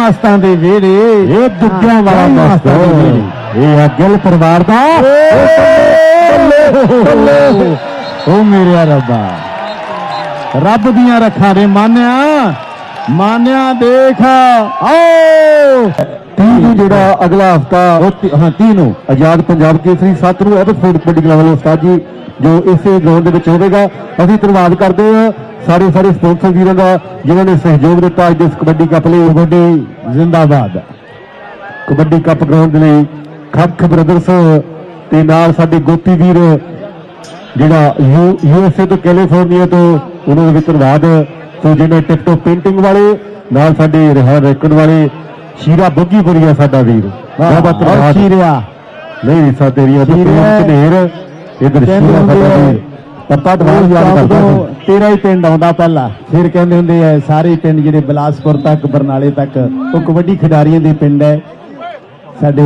ਮਾਸਤਾਂ ਦੇ ਵਿਹੜੇ। ਇਹ ਦੁੱਗਿਆਂ ਵਾਲਾ ਮਾਸਤਾਂ ਦੇ ਦੋਸਤੋ ਵਿਹੜੇ। ਇਹ ਆ ਗਿੱਲ ਪਰਿਵਾਰ ਦਾ। ਓ ਮੇਰੇ ਰੱਬਾ। ਰੱਬ ਦੀਆਂ ਰੱਖਾਂ ਦੇ ਮਾਨਿਆ। ਮਾਨਿਆ ਦੇਖ। ਆਓ। ਤੀਹ ਜਿਹੜਾ ਅਗਲਾ ਹਫਤਾ ਉਹ ਤੀ- ਹਾਂ ਤੀ ਨੂੰ ਆਜ਼ਾਦ ਪੰਜਾਬ ਕੇਸਰੀ 7 ਨੂੰ ਐਪਸਫੋਰਡ ਕਬੱਡੀ ਕਲੱਬ ਵੱਲੋਂ ਉਸਤਾਦ ਜੀ ਜੋ ਇਸੇ ਗਰਾਊਂਡ ਦੇ ਵਿੱਚ ਹੋਵੇਗਾ ਅਸੀਂ ਧੰਨਵਾਦ ਕਰਦੇ ਹਾਂ ਸਾਰੇ ਸਾਰੇ ਸਪਾਂਸਰ ਵੀਰਾਂ ਦਾ ਜਿਨ੍ਹਾਂ ਨੇ ਸਹਿਯੋਗ ਦਿੱਤਾ ਅੱਜ ਇਸ ਕਬੱਡੀ ਕੱਪ ਲਈ। ਕਬੱਡੀ ਜ਼ਿੰਦਾਬਾਦ। ਕਬੱਡੀ ਕੱਪ ਗਰਾਊਂਡ ਦੇ ਲਈ ਖੱਖ ਬ੍ਰਦਰਸ ਤੇ ਨਾਲ ਸਾਡੇ ਗੋਪੀ ਵੀਰ ਜਿਹੜਾ ਯੂ ਐਸ ਏ ਤੋਂ ਕੈਲੀਫੋਰਨੀਆ ਤੋਂ ਉਹਨਾਂ ਦੇ ਵਿੱਚ ਧੰਨਵਾਦ। ਸੋ ਜਿਹੜੇ ਟਿਕਟੋ ਪੇਂਟਿੰਗ ਵਾਲੇ ਨਾਲ ਸਾਡੇ ਰਹਿਣ ਰੈਕਡ ਵਾਲੇ ਸ਼ੀਰਾ ਬੱਗੀਪੁਰੀਆ ਸਾਡਾ ਵੀਰ। ਬਹੁਤ ਬਹੁਤ ਧੰਨਵਾਦ। ਸ਼ੀਰਿਆ ਨਹੀਂ ਰੀਸਾ ਤੇਰੀਆਂ ਤੇ ਸ਼ੀਰਾ। ਇਧਰ ਸ਼ੀਰਾ ਵੀਰ ਪੱਤਾ ਦਵਾਈ ਯਾਦ ਕਰਦਾ ਸੀ। ਤੇਰਾ ਹੀ ਪਿੰਡ ਆਉਂਦਾ ਪਹਿਲਾਂ। ਫਿਰ ਕਹਿੰਦੇ ਹੁੰਦੇ ਆ ਸਾਰੇ ਪਿੰਡ ਜਿਹੜੇ ਬਿਲਾਸਪੁਰ ਤੱਕ ਬਰਨਾਲੇ ਤੱਕ ਉਹ ਕਬੱਡੀ ਖਿਡਾਰੀਆਂ ਦੇ ਪਿੰਡ ਹੈ। ਸਾਡੇ